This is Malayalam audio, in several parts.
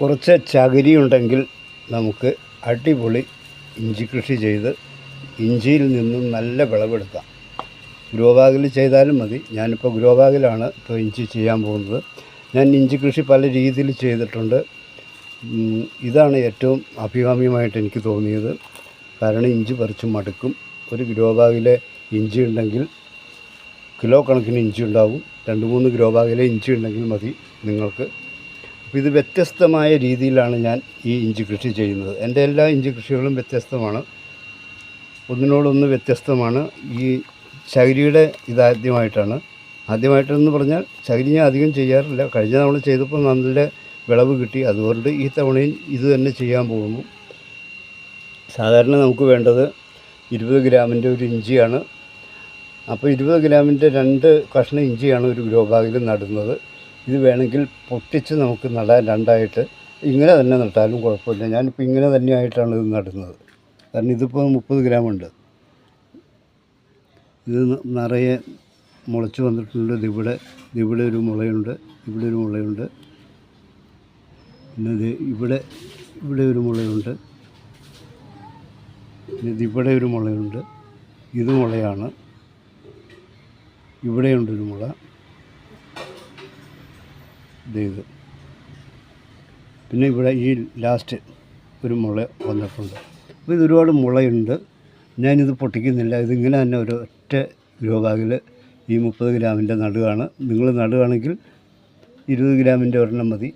കുറച്ച് ചകിരി ഉണ്ടെങ്കിൽ നമുക്ക് അടിപൊളി ഇഞ്ചി കൃഷി ചെയ്ത് ഇഞ്ചിയിൽ നിന്നും നല്ല വിളവെടുക്കാം. ഗ്രോ ബാഗിൽ ചെയ്താലും മതി. ഞാനിപ്പോൾ ഗ്രോ ബാഗിലാണ് ഇപ്പോൾ ഇഞ്ചി ചെയ്യാൻ പോകുന്നത്. ഞാൻ ഇഞ്ചി കൃഷി പല രീതിയിൽ ചെയ്തിട്ടുണ്ട്. ഇതാണ് ഏറ്റവും അഭികാമ്യമായിട്ട് എനിക്ക് തോന്നിയത്. കാരണം ഇഞ്ചി പറിച്ച് മടുക്കും. ഒരു ഗ്രോ ബാഗിലെ ഇഞ്ചി ഉണ്ടെങ്കിൽ കിലോ കണക്കിന് ഇഞ്ചി ഉണ്ടാവും. രണ്ട് മൂന്ന് ഗ്രോ ബാഗിലെ ഇഞ്ചി ഉണ്ടെങ്കിൽ മതി നിങ്ങൾക്ക് അപ്പോൾ ഇത് വ്യത്യസ്തമായ രീതിയിലാണ് ഞാൻ ഈ ഇഞ്ചി കൃഷി ചെയ്യുന്നത്. എന്റെ എല്ലാ ഇഞ്ചി കൃഷികളും വ്യത്യസ്തമാണ്. ഒന്നിനോടൊന്ന് വ്യത്യസ്തമാണ്. ഈ ചകിരിയുടെ ഇതാദ്യമായിട്ടാണ് ആദ്യമായിട്ടെന്ന് പറഞ്ഞാൽ ചകിരി ഞാൻ അധികം ചെയ്യാറില്ല. കഴിഞ്ഞ തവണ ചെയ്തപ്പോൾ നല്ല വിളവ് കിട്ടി. അതുകൊണ്ട് ഈ തവണയും ഇത് തന്നെ ചെയ്യാൻ പോകുന്നു. സാധാരണ നമുക്ക് വേണ്ടത് ഇരുപത് ഗ്രാമിന്റെ ഒരു ഇഞ്ചിയാണ്. അപ്പോൾ ഇരുപത് ഗ്രാമിന്റെ രണ്ട് കഷ്ണം ഇഞ്ചിയാണ് ഒരു ഗ്രോ ബാഗിൽ നടുന്നത്. ഇത് വേണമെങ്കിൽ പൊട്ടിച്ച് നമുക്ക് നടാൻ രണ്ടായിട്ട് ഇങ്ങനെ തന്നെ നട്ടാലും കുഴപ്പമില്ല. ഞാനിപ്പോൾ ഇങ്ങനെ തന്നെയായിട്ടാണ് ഇത് നടുന്നത്. കാരണം ഇതിപ്പോൾ മുപ്പത് ഗ്രാമുണ്ട് ഇത് നിറയെ മുളച്ച് വന്നിട്ടുണ്ട്. ഇതിവിടെ ഇതിവിടെ ഒരു മുളയുണ്ട് ഇവിടെ ഒരു മുളയുണ്ട്. പിന്നെ ഇത് ഇവിടെ ഇവിടെ ഒരു മുളയുണ്ട്. പിന്നെ ഇതിവിടെ ഒരു മുളയുണ്ട്. ഇത് മുളയാണ്. ഇവിടെയുണ്ടൊരു മുള. ഇത്. പിന്നെ ഇവിടെ ഈ ലാസ്റ്റ് ഒരു മുള വന്നിട്ടുണ്ട്. അപ്പോൾ ഇത് ഒരുപാട് മുളയുണ്ട്. ഞാനിത് പൊട്ടിക്കുന്നില്ല. ഇതിങ്ങനെ തന്നെ ഒരു ഒറ്റ ബാഗിൽ ഈ മുപ്പത് ഗ്രാമിന്റെ നടുവാണ്. നിങ്ങൾ നടുവാണെങ്കിൽ ഇരുപത് ഗ്രാമിന്റെ ഒരെണ്ണം മതി.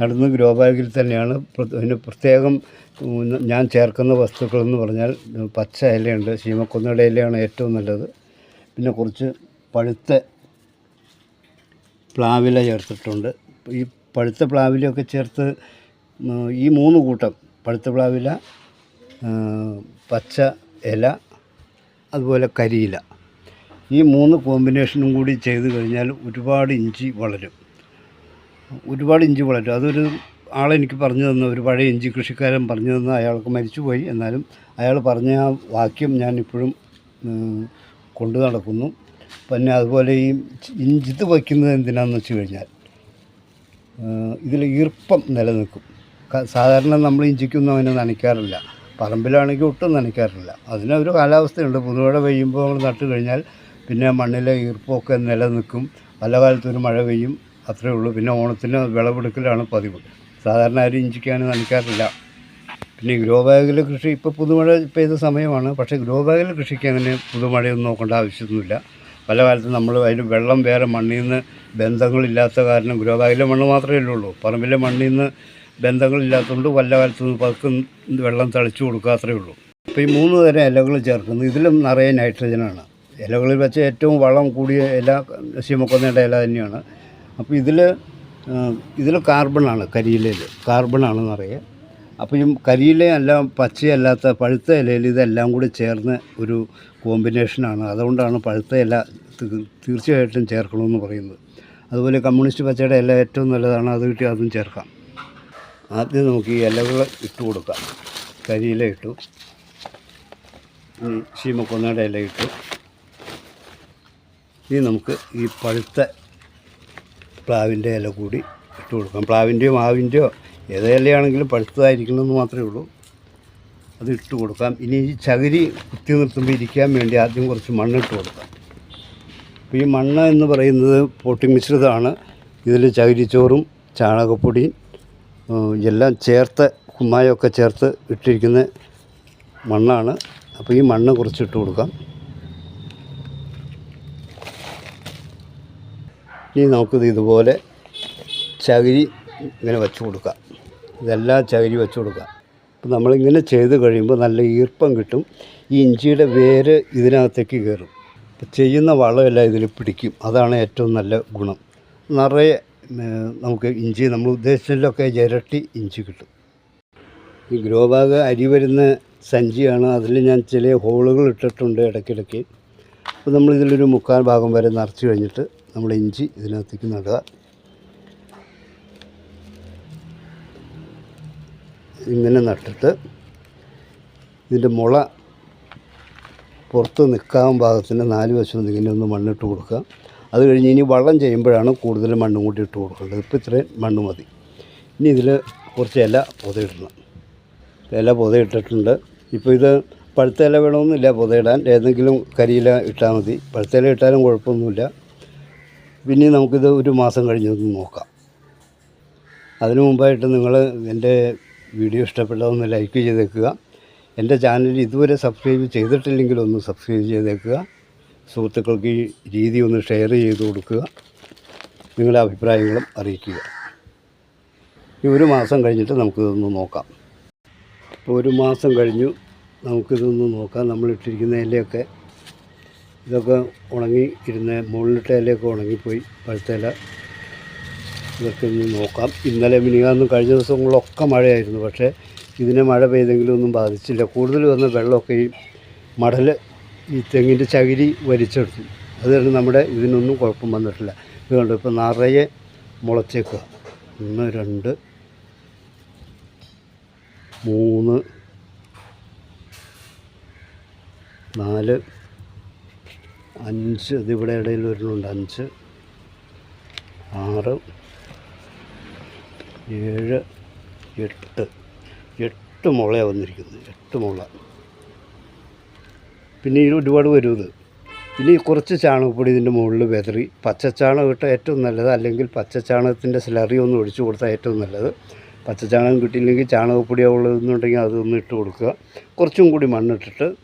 നടന്ന് ഗ്രോബാഗിൽ തന്നെയാണ്. അതിന് പ്രത്യേകം ഞാൻ ചേർക്കുന്ന വസ്തുക്കളെന്ന് പറഞ്ഞാൽ പച്ച ഇലയുണ്ട്. ശീമക്കൊന്നയുടെ ഇലയാണ് ഏറ്റവും നല്ലത്. പിന്നെ കുറച്ച് പഴുത്ത പ്ലാവില ചേർത്തിട്ടുണ്ട്. ഈ പഴുത്ത പ്ലാവിലയൊക്കെ ചേർത്ത് ഈ മൂന്ന് കൂട്ടം പഴുത്ത പ്ലാവില പച്ച ഇല അതുപോലെ കരിയില. ഈ മൂന്ന് കോമ്പിനേഷനും കൂടി ചെയ്ത് കഴിഞ്ഞാൽ ഒരുപാട് ഇഞ്ചി വളരും. ഒരുപാട് ഇഞ്ചി വളരും. അതൊരു ആളെനിക്ക് പറഞ്ഞു തന്ന ഒരു പഴയ ഇഞ്ചി കൃഷിക്കാരൻ പറഞ്ഞു തന്ന അയാൾക്ക് മരിച്ചുപോയി. എന്നാലും അയാൾ പറഞ്ഞ ആ വാക്യം ഞാൻ ഇപ്പോഴും കൊണ്ടു നടക്കുന്നു. പിന്നെ അതുപോലെ ഈ ഇഞ്ചിത് വയ്ക്കുന്നത് എന്തിനാണെന്ന് വെച്ച് കഴിഞ്ഞാൽ ഇതിൽ ഈർപ്പം നിലനിൽക്കും. സാധാരണ നമ്മൾ ഇഞ്ചിക്കൊന്നും അങ്ങനെ നനയ്ക്കാറില്ല. പറമ്പിലാണെങ്കിൽ ഒട്ടും നനയ്ക്കാറില്ല. അതിനൊരു കാലാവസ്ഥയുണ്ട്. പുതുമഴ പെയ്യുമ്പോൾ നമ്മൾ നട്ട് കഴിഞ്ഞാൽ പിന്നെ മണ്ണിലെ ഈർപ്പമൊക്കെ നിലനിൽക്കും. പല കാലത്തൊരു മഴ പെയ്യും. അത്രയേ ഉള്ളൂ. പിന്നെ ഓണത്തിന് വിളവെടുക്കലാണ് പതിവ്. സാധാരണ ആരും ഇഞ്ചിക്കാനും നനയ്ക്കാറില്ല. പിന്നെ ഗ്രോ ബാഗിൽ കൃഷി ഇപ്പോൾ പുതുമഴ പെയ്ത സമയമാണ്. പക്ഷേ ഗ്രോ ബാഗിൽ കൃഷിക്ക് അങ്ങനെ പുതുമഴയൊന്നും നോക്കേണ്ട ആവശ്യമൊന്നുമില്ല. പല കാലത്തും നമ്മൾ അതിന് വെള്ളം വേറെ മണ്ണിൽ നിന്ന് ബന്ധങ്ങളില്ലാത്ത കാരണം ഗ്രോ മണ്ണ് മാത്രമേ ഉള്ളൂ പറമ്പിലെ മണ്ണിൽ നിന്ന് ബന്ധങ്ങളില്ലാത്തതുകൊണ്ട് വല്ല കാലത്തും പതുക്കും വെള്ളം തളിച്ചു കൊടുക്കാത്രേ ഉള്ളൂ. അപ്പോൾ ഈ മൂന്ന് തരം ഇലകൾ ചേർക്കുന്നു ഇതിലും നിറയെ നൈട്രജനാണ്. ഇലകളിൽ വെച്ച് ഏറ്റവും വളം കൂടിയ ഇല ശീമക്കൊന്നയുടെ ഇല തന്നെയാണ്. അപ്പോൾ ഇതിൽ ഇതിൽ കാർബണാണ് കരിയിലയിൽ കാർബണാണ് നിറയെ. അപ്പോൾ ഈ കരിയില എല്ലാം പച്ചയല്ലാത്ത പഴുത്ത ഇലയിൽ ഇതെല്ലാം കൂടി ചേർന്ന് ഒരു കോമ്പിനേഷനാണ് അതുകൊണ്ടാണ് പഴുത്ത ഇല തീർച്ചയായിട്ടും ചേർക്കണമെന്ന് പറയുന്നത്. അതുപോലെ കമ്മ്യൂണിസ്റ്റ് പച്ചയുടെ ഇല ഏറ്റവും നല്ലതാണ് അത് കിട്ടി അതും ചേർക്കാം. ആദ്യം നമുക്ക് ഈ ഇലകൾ ഇട്ട് കൊടുക്കാം. കരിയില ഇട്ടു. ശീമക്കൊന്നയുടെ ഇല ഇട്ടു. ഇനി നമുക്ക് ഈ പഴുത്ത പ്ലാവിന്റെ ഇല കൂടി ഇട്ട് കൊടുക്കാം. പ്ലാവിന്റെയോ മാവിന്റെയോ ഏത് ഇലയാണെങ്കിലും പഴുത്തതായിരിക്കണമെന്ന് മാത്രമേ ഉള്ളൂ. അത് ഇട്ട് കൊടുക്കാം. ഇനി ഈ ചകിരി കുത്തി നിർത്തുമ്പോൾ ഇരിക്കാൻ വേണ്ടി ആദ്യം കുറച്ച് മണ്ണിട്ട് കൊടുക്കാം. അപ്പോൾ ഈ മണ്ണ് എന്ന് പറയുന്നത് പൊട്ടി മിശ്രിതമാണ്. ഇതിൽ ചകിരിച്ചോറും ചാണകപ്പൊടിയും എല്ലാം ചേർത്ത് കുമ്മായമൊക്കെ ചേർത്ത് ഇട്ടിരിക്കുന്ന മണ്ണാണ്. അപ്പോൾ ഈ മണ്ണ് കുറച്ച് ഇട്ട് കൊടുക്കാം. ഇനി നമുക്കിത് ഇതുപോലെ ചകിരി ഇങ്ങനെ വെച്ച് കൊടുക്കാം. ഇതെല്ലാം ചകിരി വെച്ച് കൊടുക്കുക. അപ്പോൾ നമ്മളിങ്ങനെ ചെയ്ത് കഴിയുമ്പോൾ നല്ല ഈർപ്പം കിട്ടും. ഈ ഇഞ്ചിയുടെ വേര് ഇതിനകത്തേക്ക് കയറും. ചെയ്യുന്ന വളമെല്ലാം ഇതിൽ പിടിക്കും. അതാണ് ഏറ്റവും നല്ല ഗുണം. നിറയെ നമുക്ക് ഇഞ്ചി നമ്മൾ ഉദ്ദേശിച്ചതിലൊക്കെ ഇരട്ടി ഇഞ്ചി കിട്ടും. ഈ ഗ്രോ ബാഗ് അരി വരുന്ന സഞ്ചിയാണ്. അതിൽ ഞാൻ ചില ഹോളുകൾ ഇട്ടിട്ടുണ്ട് ഇടയ്ക്കിടയ്ക്ക്. അപ്പോൾ നമ്മളിതിലൊരു മുക്കാൽ ഭാഗം വരെ നിറച്ച് കഴിഞ്ഞിട്ട് നമ്മൾ ഇഞ്ചി ഇതിനകത്തേക്ക് നടുക. ഇങ്ങനെ നട്ടിട്ട് ഇതിന്റെ മുള പുറത്ത് നിൽക്കാൻ ഭാഗത്തിന് നാല് വശവും ഇങ്ങനെ ഒന്ന് മണ്ണിട്ട് കൊടുക്കുക. അത് കഴിഞ്ഞ് ഇനി വള്ളം ചെയ്യുമ്പോഴാണ് കൂടുതൽ മണ്ണും കൂടി ഇട്ട് കൊടുക്കേണ്ടത് ഇപ്പോൾ ഇത്രയും മണ്ണ് മതി. ഇനി ഇതിൽ കുറച്ച് ഇല പുതയിടണം. ഇല പുതയിട്ടിട്ടുണ്ട്. ഇപ്പോൾ ഇത് പഴുത്ത ഇല വേണമെന്നില്ല പുതയിടാൻ. ഏതെങ്കിലും കരിയില ഇട്ടാൽ മതി. പഴുത്ത ഇല ഇട്ടാലും കുഴപ്പമൊന്നുമില്ല. പിന്നെ നമുക്കിത് ഒരു മാസം കഴിഞ്ഞൊന്ന് നോക്കാം. അതിനു മുമ്പായിട്ട് നിങ്ങൾ എന്റെ വീഡിയോ ഇഷ്ടപ്പെട്ടതൊന്ന് ലൈക്ക് ചെയ്തേക്കുക. എന്റെ ചാനൽ ഇതുവരെ സബ്സ്ക്രൈബ് ചെയ്തിട്ടില്ലെങ്കിൽ ഒന്ന് സബ്സ്ക്രൈബ് ചെയ്തേക്കുക. സുഹൃത്തുക്കൾക്ക് ഈ രീതി ഒന്ന് ഷെയർ ചെയ്ത് കൊടുക്കുക. നിങ്ങളുടെ അഭിപ്രായങ്ങളും അറിയിക്കുക. ഈ ഒരു മാസം കഴിഞ്ഞിട്ട് നമുക്കിതൊന്ന് നോക്കാം. ഇപ്പോൾ ഒരു മാസം കഴിഞ്ഞു നമുക്കിതൊന്ന് നോക്കാം. നമ്മളിട്ടിരിക്കുന്ന ഇലയൊക്കെ ഇതൊക്കെ ഉണങ്ങി ഇരുന്ന മുകളിലിട്ട ഇലയൊക്കെ ഉണങ്ങിപ്പോയി. പഴുത്ത ഇല. ഇതൊക്കെ ഒന്ന് നോക്കാം. ഇന്നലെ മിനിങ്ങാന്നും കഴിഞ്ഞ ദിവസങ്ങളിലൊക്കെ മഴയായിരുന്നു. പക്ഷേ ഇതിനെ മഴ പെയ്തെങ്കിലും ഒന്നും ബാധിച്ചില്ല. കൂടുതൽ വന്ന വെള്ളമൊക്കെ ഈ മടൽ ഈ തെങ്ങിന്റെ ചകിരി വലിച്ചെടുത്തു. അതുകൊണ്ട് നമ്മുടെ ഇതിനൊന്നും കുഴപ്പം വന്നിട്ടില്ല. ഇതുകൊണ്ട് ഇപ്പോൾ നിറയെ മുളച്ചേക്കുക. ഒന്ന് രണ്ട് മൂന്ന് നാല് അഞ്ച്. ഇതിവിടെ ഇടയിൽ വരുന്നുണ്ട് അഞ്ച് ആറ് ഏഴ് എട്ട്. എട്ട് മുളയാണ് വന്നിരിക്കുന്നത് എട്ട് മുള. പിന്നെ ഇത് ഒരുപാട് വരും ഇത് ഇനി കുറച്ച് ചാണകപ്പൊടി ഇതിന്റെ മുകളിൽ വെതറി പച്ചച്ചാണകം ഇട്ട ഏറ്റവും നല്ലത് അല്ലെങ്കിൽ പച്ചച്ചാണകത്തിന്റെ സ്ലറി ഒന്ന് ഒഴിച്ചു കൊടുത്താൽ ഏറ്റവും നല്ലത്. പച്ചച്ചാണകം കിട്ടിയില്ലെങ്കിൽ ചാണകപ്പൊടി ഉള്ളതെന്നുണ്ടെങ്കിൽ അതൊന്ന് ഇട്ട് കൊടുക്കുക. കുറച്ചും കൂടി മണ്ണിട്ടിട്ട്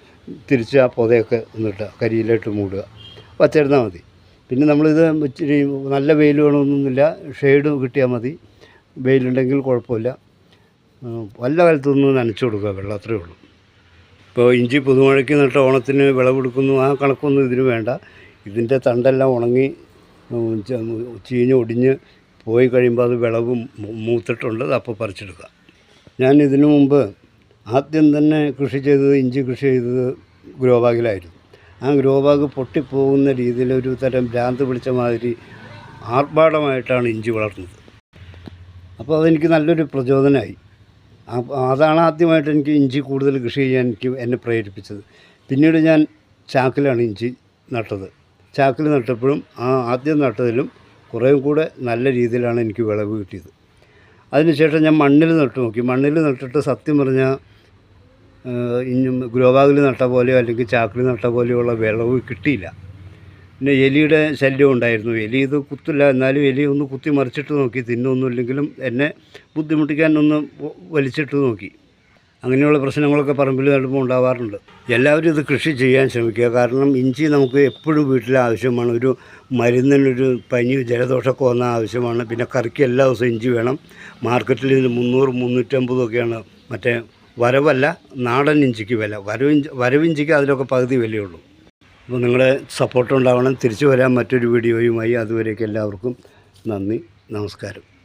തിരിച്ച് ആ പൊതയൊക്കെ ഒന്നിട്ടുക കരിയിലിട്ട് മൂടുക. വച്ചിരുന്നാൽ മതി. പിന്നെ നമ്മളിത് ഇച്ചിരി നല്ല വെയിൽ വേണമെന്നൊന്നുമില്ല. ഷെയ്ഡ് കിട്ടിയാൽ മതി. വെയിലുണ്ടെങ്കിൽ കുഴപ്പമില്ല. വല്ല കാലത്തൊന്നും നനച്ചു കൊടുക്കുക വെള്ളം അത്രയേ ഉള്ളൂ. ഇപ്പോൾ ഇഞ്ചി പുതുമഴയ്ക്ക് നട്ട ഓണത്തിന് വിളവെടുക്കുന്നു ആ കണക്കൊന്നും ഇതിന് വേണ്ട. ഇതിന്റെ തണ്ടെല്ലാം ഉണങ്ങി ചീഞ്ഞ് ഒടിഞ്ഞ് പോയി കഴിയുമ്പോൾ അത് വിളവ് മൂത്തിട്ടുണ്ട് അപ്പോൾ പറിച്ചെടുക്കുക. ഞാൻ ഇതിനു മുമ്പ് ആദ്യം തന്നെ കൃഷി ചെയ്തത് ഇഞ്ചി കൃഷി ചെയ്തത് ഗ്രോ ബാഗിലായിരുന്നു ആ ഗ്രോ ബാഗ് പൊട്ടിപ്പോകുന്ന രീതിയിൽ ഒരു തരം ഭ്രാന്ത് പിടിച്ച മാതിരി ആർഭാടമായിട്ടാണ് ഇഞ്ചി വളർന്നത്. അപ്പോൾ അതെനിക്ക് നല്ലൊരു പ്രചോദനമായി. അതാണ് ആദ്യമായിട്ട് എനിക്ക് ഇഞ്ചി കൂടുതൽ കൃഷി ചെയ്യാൻ എനിക്ക് എന്നെ പ്രേരിപ്പിച്ചത്. പിന്നീട് ഞാൻ ചാക്കിലാണ് ഇഞ്ചി നട്ടത്. ചാക്കിൽ നട്ടപ്പോഴും ആ ആദ്യം നട്ടതിലും കുറേ കൂടെ നല്ല രീതിയിലാണ് എനിക്ക് വിളവ് കിട്ടിയത്. അതിനുശേഷം ഞാൻ മണ്ണിൽ നട്ടു നോക്കി. മണ്ണിൽ നട്ടിട്ട് സത്യം പറഞ്ഞാൽ ഇനി ഗ്രോ ബാഗിൽ നട്ട പോലെയോ അല്ലെങ്കിൽ ചാക്കിൽ നട്ട പോലെയുള്ള വിളവ് കിട്ടിയില്ല. പിന്നെ എലിയുടെ ശല്യം ഉണ്ടായിരുന്നു. എലി ഇത് കുത്തില്ല. എന്നാലും എലി ഒന്ന് കുത്തി മറിച്ചിട്ട് നോക്കി. തിന്നൊന്നുമില്ലെങ്കിലും എന്നെ ബുദ്ധിമുട്ടിക്കാൻ ഒന്ന് വലിച്ചിട്ട് നോക്കി. അങ്ങനെയുള്ള പ്രശ്നങ്ങളൊക്കെ പറമ്പിൽ നടുമ്പോൾ ഉണ്ടാവാറുണ്ട്. എല്ലാവരും ഇത് കൃഷി ചെയ്യാൻ ശ്രമിക്കുക. കാരണം ഇഞ്ചി നമുക്ക് എപ്പോഴും വീട്ടിൽ ആവശ്യമാണ്. ഒരു മരുന്നിനൊരു പനി ജലദോഷമൊക്കെ വന്നാൽ ആവശ്യമാണ്. പിന്നെ കറിക്ക് എല്ലാ ദിവസവും ഇഞ്ചി വേണം. മാർക്കറ്റിൽ ഇതിന് മുന്നൂറ് മുന്നൂറ്റമ്പതൊക്കെയാണ് മറ്റേ വരവല്ല നാടൻ ഇഞ്ചിക്ക് വില. വരവിഞ്ചി വരവിഞ്ചിക്ക് അതിലൊക്കെ പകുതി വിലയുള്ളൂ. അപ്പോൾ നിങ്ങളെ സപ്പോർട്ട് ഉണ്ടാവണം. തിരിച്ചു വരാൻ മറ്റൊരു വീഡിയോയുമായി അതുവരേക്ക് എല്ലാവർക്കും നന്ദി. നമസ്കാരം.